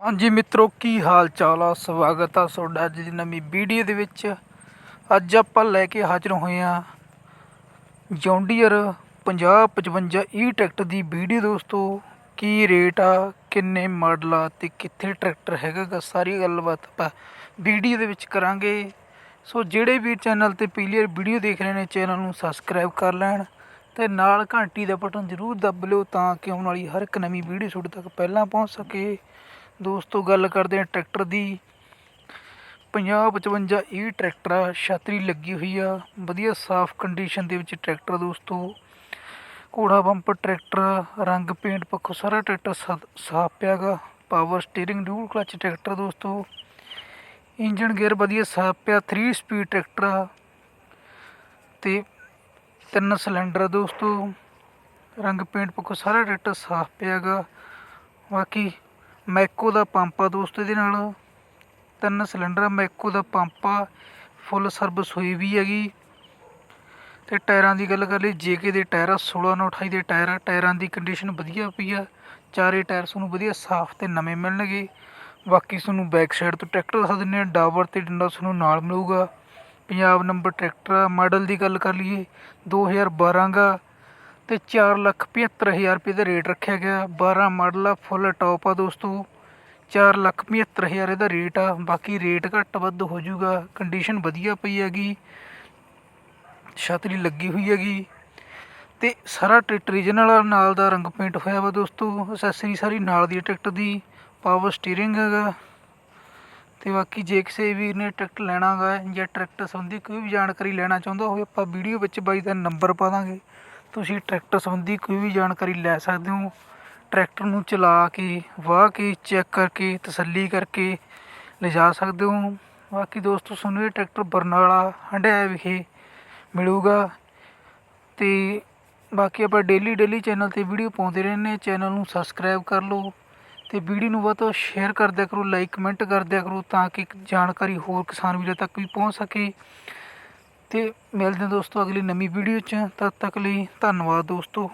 ਹਾਂਜੀ ਮਿੱਤਰੋ, ਕੀ ਹਾਲ ਚਾਲ ਆ? ਸਵਾਗਤ ਆ ਤੁਹਾਡਾ ਅੱਜ ਦੀ ਨਵੀਂ ਵੀਡੀਓ ਦੇ ਵਿੱਚ। ਅੱਜ ਆਪਾਂ ਲੈ ਕੇ ਹਾਜ਼ਰ ਹੋਏ ਆ John Deere 5055 E e tractor ਦੀ ਵੀਡੀਓ ਦੋਸਤੋ। ਕੀ ਰੇਟ ਆ, ਕਿੰਨੇ ਮਾਡਲ ਆ ਤੇ ਕਿੱਥੇ ਟਰੈਕਟਰ ਹੈਗਾ ਸਾਰੀ ਗੱਲਬਾਤ ਆਪਾਂ ਵੀਡੀਓ ਦੇ ਵਿੱਚ ਕਰਾਂਗੇ। ਸੋ ਜਿਹੜੇ ਵੀ ਚੈਨਲ ਤੇ ਪਹਿਲੀ ਵਾਰ ਵੀਡੀਓ ਦੇਖ ਰਹੇ ਨੇ, ਚੈਨਲ ਨੂੰ ਸਬਸਕ੍ਰਾਈਬ ਕਰ ਲੈਣ ਤੇ ਨਾਲ ਘੰਟੀ ਦਾ ਬਟਨ ਜ਼ਰੂਰ ਦੱਬ ਲਿਓ ਤਾਂ ਕਿ ਆਉਣ ਵਾਲੀ ਹਰ ਇੱਕ ਨਵੀਂ ਵੀਡੀਓ ਤੁਹਾਡੇ ਤੱਕ ਪਹਿਲਾਂ ਪਹੁੰਚ ਸਕੇ। ਦੋਸਤੋ, ਗੱਲ ਕਰਦੇ ਹਾਂ ਟਰੈਕਟਰ ਦੀ। 5055 ਈ ਟਰੈਕਟਰ ਆ ਛਾਤਰੀ ਲੱਗੀ ਹੋਈ ਆ। ਵਧੀਆ ਸਾਫ਼ ਕੰਡੀਸ਼ਨ ਦੇ ਵਿੱਚ ਟਰੈਕਟਰ ਦੋਸਤੋ। ਘੋੜਾ ਬੰਪਰ ਟਰੈਕਟਰ ਰੰਗ ਪੇਂਟ ਪੱਖੋਂ ਸਾਰਾ ਟਰੈਕਟਰ ਸਾ- ਸਾਫ਼ ਪਿਆਗਾ power steering dual clutch tractor ਦੋਸਤੋ। ਇੰਜਨ ਗੇਅਰ ਵਧੀਆ ਸਾਫ਼ ਪਿਆ 3 ਸਪੀਡ ਟਰੈਕਟਰ ਆ। ਤੇ ਤਿੰਨ ਸਿਲੰਡਰ ਦੋਸਤੋ। ਰੰਗ ਪੇਂਟ ਪੱਖੋਂ ਸਾਰਾ ਟਰੈਕਟਰ ਸਾਫ਼ ਪਿਆਗਾ ਬਾਕੀ ਮੈਕੋ ਦਾ ਪੰਪ ਆ ਦੋਸਤੋ ਇਹਦੇ ਨਾਲ। ਤਿੰਨ ਸਿਲੰਡਰ ਆ ਮੈਕੋ ਦਾ ਪੰਪ ਆ ਫੁੱਲ ਸਰਵਿਸ ਹੋਈ ਵੀ ਹੈਗੀ। ਤੇ ਟਾਇਰਾਂ ਦੀ ਗੱਲ ਕਰ ਲਈ, ਜੇਕੇ ਦੇ ਟਾਇਰ ਆ 16 ਨਾਲ 28 ਦੇ ਟਾਇਰ ਆ ਟਾਇਰਾਂ ਦੀ ਕੰਡੀਸ਼ਨ ਵਧੀਆ ਪਈ ਆ। ਚਾਰੇ ਟਾਇਰ ਤੁਹਾਨੂੰ ਵਧੀਆ ਸਾਫ਼ ਤੇ ਨਵੇਂ ਮਿਲਣਗੇ। ਬਾਕੀ ਤੁਹਾਨੂੰ ਬੈਕ ਸਾਈਡ ਤੋਂ ਟਰੈਕਟਰ ਦਿਖਾ ਦਿੰਦੇ ਆ, ਡਾਬਰ ਤੇ ਡੰਡਾ ਤੁਹਾਨੂੰ ਨਾਲ ਮਿਲੂਗਾ। ਪੰਜਾਬ ਨੰਬਰ ਟਰੈਕਟਰ ਆ ਮਾਡਲ ਦੀ ਗੱਲ ਕਰ ਲਈਏ 2012 ਗਾ। ਤੇ 475000 ਰੁਪਏ ਦਾ ਰੇਟ ਰੱਖਿਆ ਗਿਆ। 12 ਮਾਡਲ ਆ ਫੁੱਲ ਟੌਪ ਆ ਦੋਸਤੋ। 475000 ਇਹਦਾ ਰੇਟ ਆ। ਬਾਕੀ ਰੇਟ ਘੱਟ ਵੱਧ ਹੋ ਜਾਊਗਾ। ਕੰਡੀਸ਼ਨ ਵਧੀਆ ਪਈ ਹੈਗੀ। ਛਤਰੀ ਲੱਗੀ ਹੋਈ ਹੈਗੀ। ਤੇ ਸਾਰਾ ਟਰੈਕਟਰ ਰੀਜਨਲ ਨਾਲ ਦਾ ਰੰਗ ਪੇਂਟ ਹੋਇਆ ਵਾ ਦੋਸਤੋ। ਅਸੈਸਰੀ ਸਾਰੀ ਨਾਲ ਦੀ ਹੈ ਟਰੈਕਟਰ ਦੀ। ਪਾਵਰ ਸਟੀਅਰਿੰਗ ਹੈਗਾ। ਤੇ ਬਾਕੀ ਜੇ ਕਿਸੇ ਵੀਰ ਨੇ ਟਰੈਕਟਰ ਲੈਣਾ ਗਾ ਜਾਂ ਟਰੈਕਟਰ ਸੰਬੰਧੀ ਕੋਈ ਵੀ ਜਾਣਕਾਰੀ ਲੈਣਾ ਚਾਹੁੰਦਾ ਹੋਵੇ, ਆਪਾਂ ਵੀਡੀਓ ਵਿੱਚ ਬਾਈ ਦਾ ਨੰਬਰ ਪਾ ਦਾਂਗੇ। ਤੁਸੀਂ ਟਰੈਕਟਰ ਸੰਬੰਧੀ ਕੋਈ ਵੀ ਜਾਣਕਾਰੀ ਲੈ ਸਕਦੇ ਹੋ। ਟਰੈਕਟਰ ਨੂੰ ਚਲਾ ਕੇ, ਵਾਹ ਕੇ, ਚੈੱਕ ਕਰਕੇ, ਤਸੱਲੀ ਕਰਕੇ ਲਿਜਾ ਸਕਦੇ ਹੋ। ਬਾਕੀ ਦੋਸਤੋ, ਤੁਹਾਨੂੰ ਇਹ ਟਰੈਕਟਰ ਬਰਨਾਲਾ, ਹੰਡਿਆਇਆ ਵਿਖੇ ਮਿਲੂਗਾ। ਤੇ ਬਾਕੀ ਆਪਾਂ ਡੇਲੀ ਡੇਲੀ ਚੈਨਲ ਤੇ ਵੀਡੀਓ ਪਾਉਂਦੇ ਰਹਿੰਦੇ ਹਾਂ। ਚੈਨਲ ਨੂੰ ਸਬਸਕ੍ਰਾਈਬ ਕਰ ਲਓ ਤੇ ਵੀਡੀਓ ਨੂੰ ਵੱਧ ਤੋਂ ਸ਼ੇਅਰ ਕਰਦਿਆ ਕਰੋ ਲਾਈਕ ਕਮੈਂਟ ਕਰਦਿਆ ਕਰੋ ਤਾਂ ਕਿ ਜਾਣਕਾਰੀ ਹੋਰ ਕਿਸਾਨ ਵੀਰਾਂ ਤੱਕ ਵੀ ਪਹੁੰਚ ਸਕੇ। ਅਤੇ ਮਿਲਦੇ ਹਾਂ ਦੋਸਤੋ ਅਗਲੀ ਨਵੀਂ ਵੀਡੀਓ 'ਚ। ਤਦ ਤੱਕ ਲਈ ਧੰਨਵਾਦ ਦੋਸਤੋ।